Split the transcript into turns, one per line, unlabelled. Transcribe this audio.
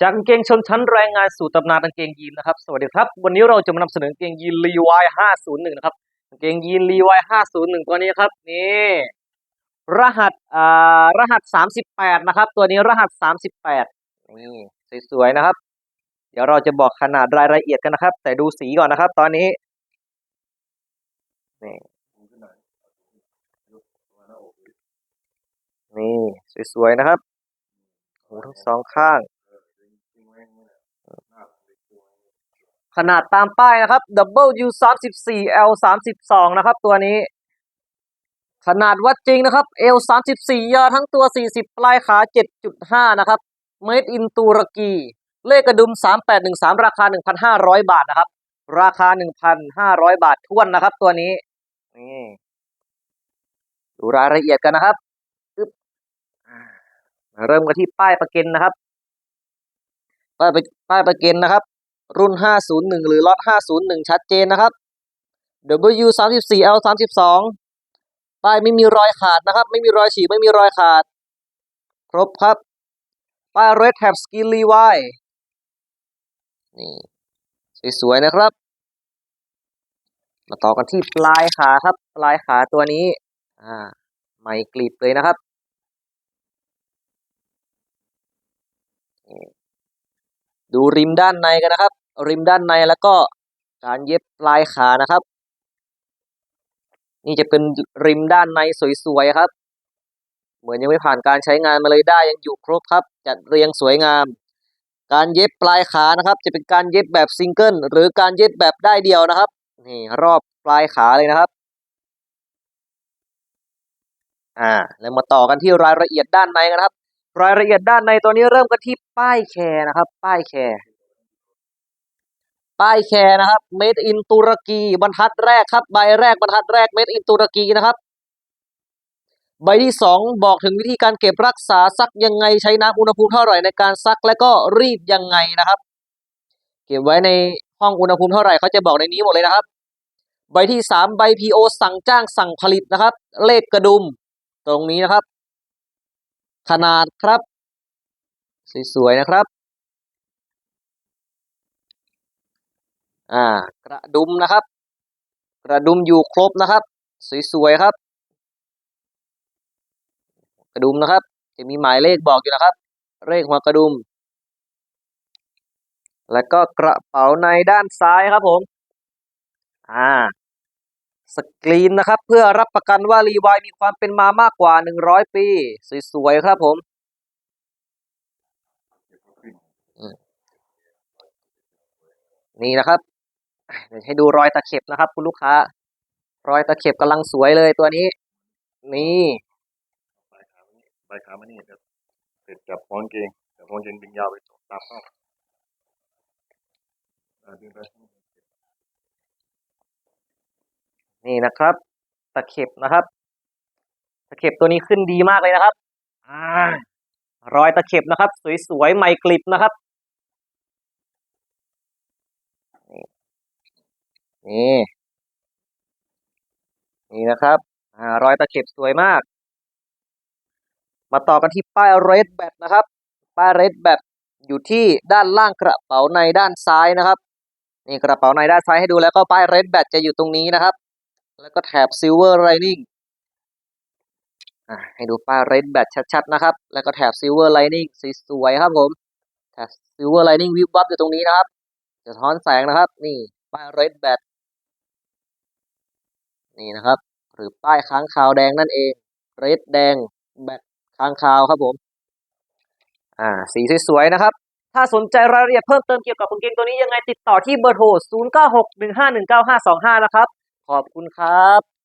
จากกางเกงชนชั้นแรงงานสู่ตำนานกางเกงยีนนะครับ สวัสดีครับ วันนี้เราจะมานำเสนอกางเกงยีนรีวาย501นะครับกางเกงยีนรีวาย501ตัวนี้ครับนี่รหัสอ่ารหัส38นะครับ ตัวนี้รหัส38นี่สวยๆนะครับ เดี๋ยวเราจะบอกขนาดรายละเอียดกันนะครับ แต่ดูสีก่อนนะครับ ตอนนี้นี่นี่สวยๆนะครับหูทั้งสองข้าง ขนาดตามป้ายนะครับ W 3 4 L 3 2นะครับ ตัวนี้ ขนาดวัดจริงนะครับ L 3 4ยาวทั้งตัว 40 ปลายขา 7.5 นะครับ Made in ตุรกี เลขกระดุม 3813 ราคา 1,500 บาทนะครับ ราคา 1,500 บาททวนนะครับ ตัวนี้ นี่ดูรายละเอียดกันนะครับเริ่มกันที่ป้ายประกันนะครับ ป้ายป้ายประกันนะครับ รุ่น 501 หรือล็อต 501 ชัดเจนนะครับ W 3 4 L 32 ป้ายไม่มีรอยขาดนะครับ ไม่มีรอยฉีกไม่มีรอยขาด ครบครับ ป้าย Red Tab Skin Levi นี่สวยๆนะครับ มาต่อกันที่ปลายขาครับ ปลายขาตัวนี้ อ่าใหม่กลีบเลยนะครับ ดูริมด้านในกันนะครับ ริมด้านในแล้วก็การเย็บปลายขานะครับ นี่จะเป็นริมด้านในสวยๆครับ เหมือนยังไม่ผ่านการใช้งานมาเลยได้ยังอยู่ครบครับ จัดเรียงสวยงาม การเย็บปลายขานะครับ จะเป็นการเย็บแบบซิงเกิลหรือการเย็บแบบได้เดียวนะครับนี่รอบปลายขาเลยนะครับอ่าแล้วมาต่อกันที่รายละเอียดด้านในกันนะครับ รายละเอียดด้านในตัวนี้เริ่มกันที่ป้ายแคร์นะครับ ป้ายแคร์ป้ายแคร์นะครับ made in ตุรกีบรรทัดแรกครับ ใบแรกบรรทัดแรก made in ตุรกีนะครับ ใบที่สองบอกถึงวิธีการเก็บรักษาซักยังไงใช้น้ำอุณหภูมิเท่าไหร่ในการซักและก็รีดยังไงนะครับ เก็บไว้ในห้องอุณหภูมิเท่าไหร่เขาจะบอกในนี้หมดเลยนะครับ ใบที่สามใบ PO สั่งจ้างสั่งผลิตนะครับ เลขกระดุมตรงนี้นะครับ ขนาดครับ สวยๆนะครับ อ่ากระดุมนะครับ กระดุมอยู่ครบนะครับ สวยๆครับ กระดุมนะครับ จะมีหมายเลขบอกอยู่นะครับ เลขหัวกระดุม แล้วก็กระเป๋าในด้านซ้ายครับผม อ่า สกรีนนะครับ เพื่อรับประกันว่ารีวายมีความเป็นมามากกว่า 100 ปี สวยๆครับผมนี่นะครับเดี๋ยวให้ดูรอยตะเข็บนะครับ คุณลูกค้า รอยตะเข็บกำลังสวยเลยตัวนี้ นี่
ปลายขามันนี่ปลายขามันนี่ครับเสร็จจับม้อนเกงจับม้อนเกงดึงยาวไปตามข้าอ่าดึงไป
นี่นะครับ ตะเข็บนะครับ ตะเข็บตัวนี้ขึ้นดีมากเลยนะครับอ่ารอยตะเข็บนะครับ สวยๆใหม่กลิบนะครับนี่ นี่นะครับอ่ารอยตะเข็บสวยมาก มาต่อกันที่ป้าย red bat นะครับ ป้าย red bat อยู่ที่ด้านล่างกระเป๋าในด้านซ้ายนะครับ นี่กระเป๋าในด้านซ้ายให้ดูแล้วก็ป้าย red bat จะอยู่ตรงนี้นะครับ แล้วก็แถบ silver lining อ่าให้ดูป้าย red bat ชัดๆนะครับ แล้วก็แถบ silver lining สสวยครับผมแถบ silver lining วิบวับอยู่ตรงนี้นะครับจะท้อนแสงนะครับ นี่ป้าย red bat นี่นะครับ หรือป้ายค้างคาวแดงนั่นเอง red แดง bat ค้างคาวครับผม อ่า สีสวยๆนะครับ ถ้าสนใจรายละเอียดเพิ่มเติมเกี่ยวกับกางเกงตัวนี้ยังไงติดต่อที่เบอร์โทร 0961519525 นะครับ ขอบคุณครับ